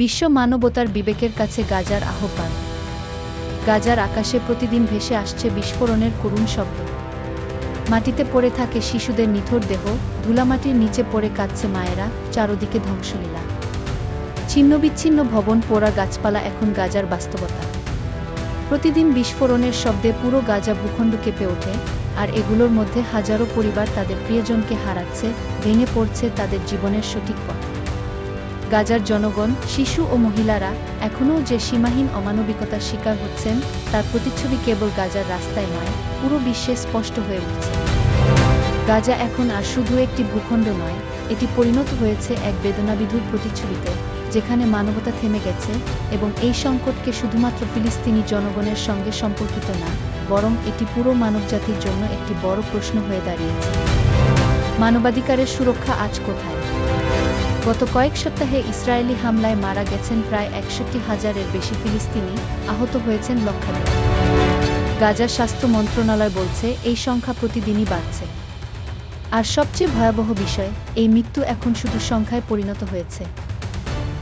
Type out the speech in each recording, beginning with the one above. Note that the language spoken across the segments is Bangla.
বিশ্ব মানবতার বিবেকের কাছে গাজার আহ্বান। গাজার আকাশে প্রতিদিন ভেসে আসছে বিস্ফোরণের করুণ শব্দ। মাটিতে পড়ে থাকে শিশুদের নিথর দেহ, ধুলামাটির নিচে পড়ে কাঁদছে মায়েরা, চারদিকে ধ্বংসলীলা। ছিন্নবিচ্ছিন্ন ভবন পোড়া গাছপালা এখন গাজার বাস্তবতা। প্রতিদিন বিস্ফোরণের শব্দে পুরো গাজা ভূখণ্ড কেঁপে ওঠে, আর এগুলোর মধ্যে হাজারো পরিবার তাদের প্রিয়জনকে হারাচ্ছে, ভেঙে পড়ছে তাদের জীবনের সঠিক পথ। গাজার জনগণ, শিশু ও মহিলারা এখনও যে সীমাহীন অমানবিকতার শিকার হচ্ছেন, তার প্রতিচ্ছবি কেবল গাজার রাস্তায় নয়, পুরো বিশ্বে স্পষ্ট হয়ে উঠছে। গাজা এখন আর শুধু একটি ভূখণ্ড নয়, এটি পরিণত হয়েছে এক বেদনাবিধুর প্রতিচ্ছবিতে, যেখানে মানবতা থেমে গেছে এবং এই সংকটকে শুধুমাত্র ফিলিস্তিনি জনগণের সঙ্গে সম্পর্কিত না, বরং এটি পুরো মানবজাতির জন্য একটি বড় প্রশ্ন হয়ে দাঁড়িয়েছে। মানবাধিকারের সুরক্ষা আজ কোথায়? গত কয়েক সপ্তাহে ইসরায়েলি হামলায় মারা গেছেন প্রায় একষট্টি হাজারের বেশি ফিলিস্তিনি, আহত হয়েছেন লক্ষাধিক। গাজার স্বাস্থ্য মন্ত্রণালয় বলছে, এই সংখ্যা প্রতিদিনই বাড়ছে। আর সবচেয়ে ভয়াবহ বিষয়, এই মৃত্যু এখন শুধু সংখ্যায় পরিণত হয়েছে।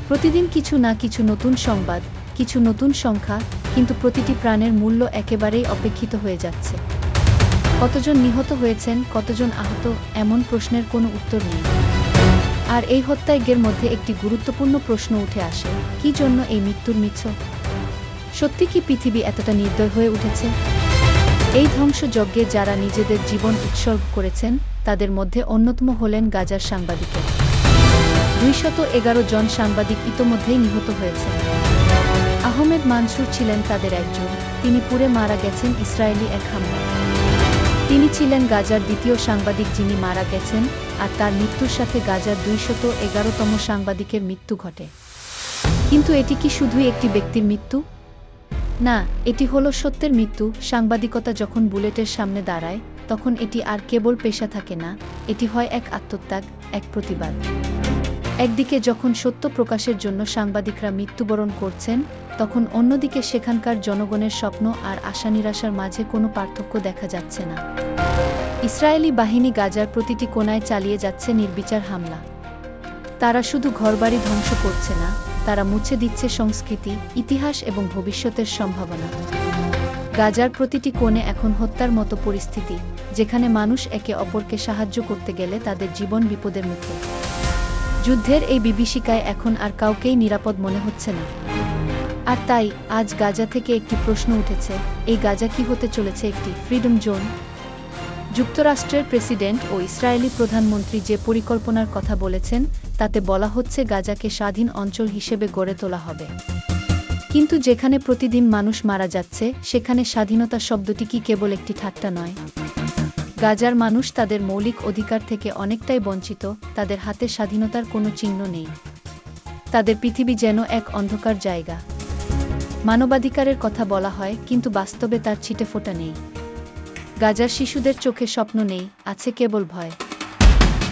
প্রতিদিন কিছু না কিছু নতুন সংবাদ, কিছু নতুন সংখ্যা, কিন্তু প্রতিটি প্রাণের মূল্য একেবারেই অপেক্ষিত হয়ে যাচ্ছে। কতজন নিহত হয়েছেন, কতজন আহত, এমন প্রশ্নের কোনো উত্তর নেই। আর এই হত্যায়জ্ঞের মধ্যে একটি গুরুত্বপূর্ণ প্রশ্ন উঠে আসে, কি জন্য এই মৃত্যুর মিছ? সত্যি কি পৃথিবী এতটা নির্দয় হয়ে উঠেছে? এই ধ্বংসযজ্ঞে যারা নিজেদের জীবন উৎসর্গ করেছেন, তাদের মধ্যে অন্যতম হলেন গাজার সাংবাদিকের। দুইশত এগারো জন সাংবাদিক ইতোমধ্যেই নিহত হয়েছেন। আহমেদ মানসুর ছিলেন তাদের একজন, তিনি পুড়ে মারা গেছেন ইসরায়েলি এক হামলায়। তিনি ছিলেন গাজার দ্বিতীয় সাংবাদিক যিনি মারা গেছেন আর তার মৃত্যুর সাথে গাজার দুইশত এগারোতম সাংবাদিকের মৃত্যু ঘটে। কিন্তু এটি কি শুধুই একটি ব্যক্তির মৃত্যু? না, এটি হলো সত্যের মৃত্যু। সাংবাদিকতা যখন বুলেটের সামনে দাঁড়ায়, তখন এটি আর কেবল পেশা থাকে না, এটি হয় এক আত্মত্যাগ, এক প্রতিবাদ। একদিকে যখন সত্য প্রকাশের জন্য সাংবাদিকরা মৃত্যুবরণ করছেন, তখন অন্যদিকে সেখানকার জনগণের স্বপ্ন আর আশা নিরাশার মাঝে কোনো পার্থক্য দেখা যাচ্ছে না। ইসরায়েলি বাহিনী গাজার প্রতিটি কোনায় চালিয়ে যাচ্ছে নির্বিচার হামলা। তারা শুধু ঘরবাড়ি ধ্বংস করছে না, তারা মুছে দিচ্ছে সংস্কৃতি, ইতিহাস এবং ভবিষ্যতের সম্ভাবনা। গাজার প্রতিটি কোণে এখন হত্যার মতো পরিস্থিতি, যেখানে মানুষ একে অপরকে সাহায্য করতে গেলে তাদের জীবন বিপদের মুখে। যুদ্ধের এই বিভীষিকায় এখন আর কাউকেই নিরাপদ মনে হচ্ছে না। আর তাই, আজ গাজা থেকে একটি প্রশ্ন উঠেছে, এই গাজা কি হতে চলেছে একটি ফ্রিডম জোন? যুক্তরাষ্ট্রের প্রেসিডেন্ট ও ইসরায়েলি প্রধানমন্ত্রী যে পরিকল্পনার কথা বলেছেন, তাতে বলা হচ্ছে গাজাকে স্বাধীন অঞ্চল হিসেবে গড়ে তোলা হবে। কিন্তু যেখানে প্রতিদিন মানুষ মারা যাচ্ছে, সেখানে স্বাধীনতা শব্দটি কি কেবল একটি ঠাট্টা নয়? গাজার মানুষ তাদের মৌলিক অধিকার থেকে অনেকটাই বঞ্চিত, তাদের হাতে স্বাধীনতার কোনো চিহ্ন নেই। তাদের পৃথিবী যেন এক অন্ধকার জায়গা। মানবাধিকারের কথা বলা হয়, কিন্তু বাস্তবে তার ছিটে ফোটা নেই। গাজার শিশুদের চোখে স্বপ্ন নেই, আছে কেবল ভয়।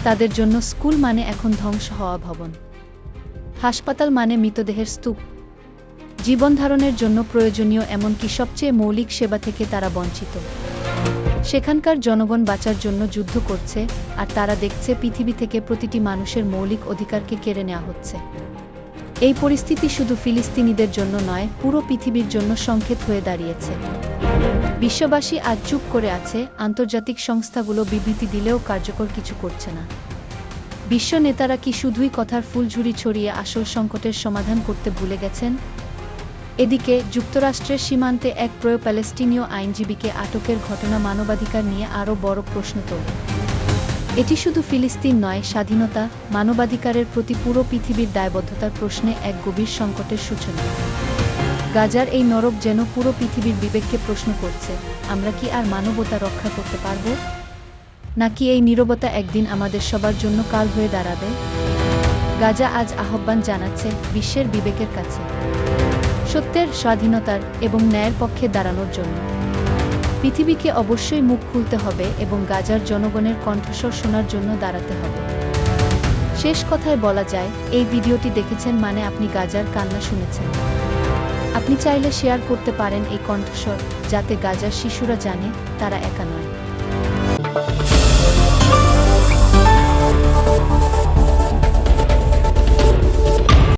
তাদের জন্য স্কুল মানে এখন ধ্বংস হওয়া ভবন। হাসপাতাল মানে মৃতদেহের স্তূপ। জীবন ধারণের জন্য প্রয়োজনীয় এমনকি সবচেয়ে মৌলিক সেবা থেকে তারা বঞ্চিত। সেখানকার জনগণ বাঁচার জন্য যুদ্ধ করছে, আর তারা দেখছে পৃথিবী থেকে প্রতিটি মানুষের মৌলিক অধিকারকে কেড়ে নেওয়া হচ্ছে। এই পরিস্থিতি শুধু ফিলিস্তিনিদের জন্য নয়, পুরো পৃথিবীর জন্য সংকেত হয়ে দাঁড়িয়েছে। বিশ্ববাসী আজ চুপ করে আছে, আন্তর্জাতিক সংস্থাগুলো বিবৃতি দিলেও কার্যকর কিছু করছে না। বিশ্ব নেতারা কি শুধুই কথার ফুলঝুরি ছড়িয়ে আসল সংকটের সমাধান করতে ভুলে গেছেন? এদিকে, যুক্তরাষ্ট্রের সীমান্তে এক প্রয় প্যালেস্টিনীয় আইনজীবীকে আটকের ঘটনা মানবাধিকার নিয়ে আরও বড় প্রশ্ন তোলে। এটি শুধু ফিলিস্তিন নয়, স্বাধীনতা, মানবাধিকারের প্রতি পুরো পৃথিবীর দায়বদ্ধতার প্রশ্নে এক গভীর সংকটের সূচনা। গাজার এই নরক যেন পুরো পৃথিবীর বিবেককে প্রশ্ন করছে, আমরা কি আর মানবতা রক্ষা করতে পারব? নাকি এই নীরবতা একদিন আমাদের সবার জন্য কাল হয়ে দাঁড়াবে? গাজা আজ আহ্বান জানাচ্ছে বিশ্বের বিবেকের কাছে, সত্যের স্বাধীনতার এবং ন্যায়ের পক্ষে দাঁড়ানোর জন্য। পৃথিবীকে অবশ্যই মুখ খুলতে হবে এবং গাজার জনগণের কণ্ঠস্বর শোনার জন্য দাঁড়াতে হবে। শেষ কথায় বলা যায়, এই ভিডিওটি দেখেছেন মানে আপনি গাজার কান্না শুনেছেন। আপনি চাইলে শেয়ার করতে পারেন এই কণ্ঠস্বর, যাতে গাজার শিশুরা জানে তারা একা নয়।